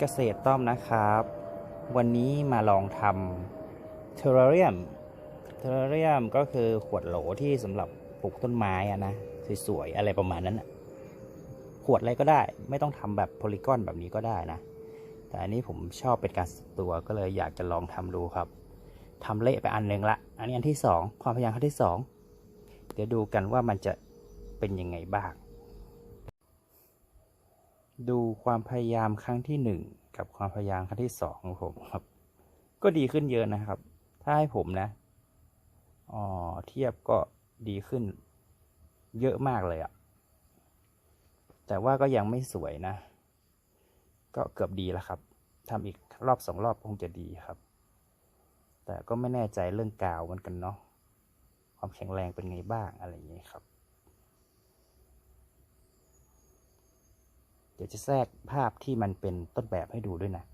เกษตรต้อมนะครับ วันนี้มาลองทำเทอร์เรียมเทอร์เรียมก็คือขวดโหลที่สำหรับปลูกต้นไม้อะนะสวยๆอะไรประมาณนั้นอะขวดอะไรก็ได้ ไม่ต้องทำแบบโพลีกอนแบบนี้ก็ได้นะ แต่อันนี้ผมชอบเป็นการส่วนตัวก็เลยอยากจะลองทำดูครับทำเละไปอันหนึ่งละ อันนี้อันที่สองความพยายามขั้นที่สองเดี๋ยวดูกันว่ามันจะเป็นยังไงบ้าง ดูความพยายามครั้งที่หนึ่งกับความพยายามครั้งที่สองของผมครับ ก็ดีขึ้นเยอะนะครับ ถ้าให้ผมนะอ๋อเทียบก็ดีขึ้น เยอะมากเลยอะแต่ว่าก็ยังไม่สวยนะ ก็เกือบดีแล้วครับทำอีกรอบสองรอบคงจะดีครับ แต่ก็ไม่แน่ใจเรื่องกาวเหมือนกันเนาะความแข็งแรงเป็นไงบ้างอะไรอย่างนี้ครับ เดี๋ยวจะแทรกภาพที่มันเป็นต้นแบบให้ดูด้วยนะ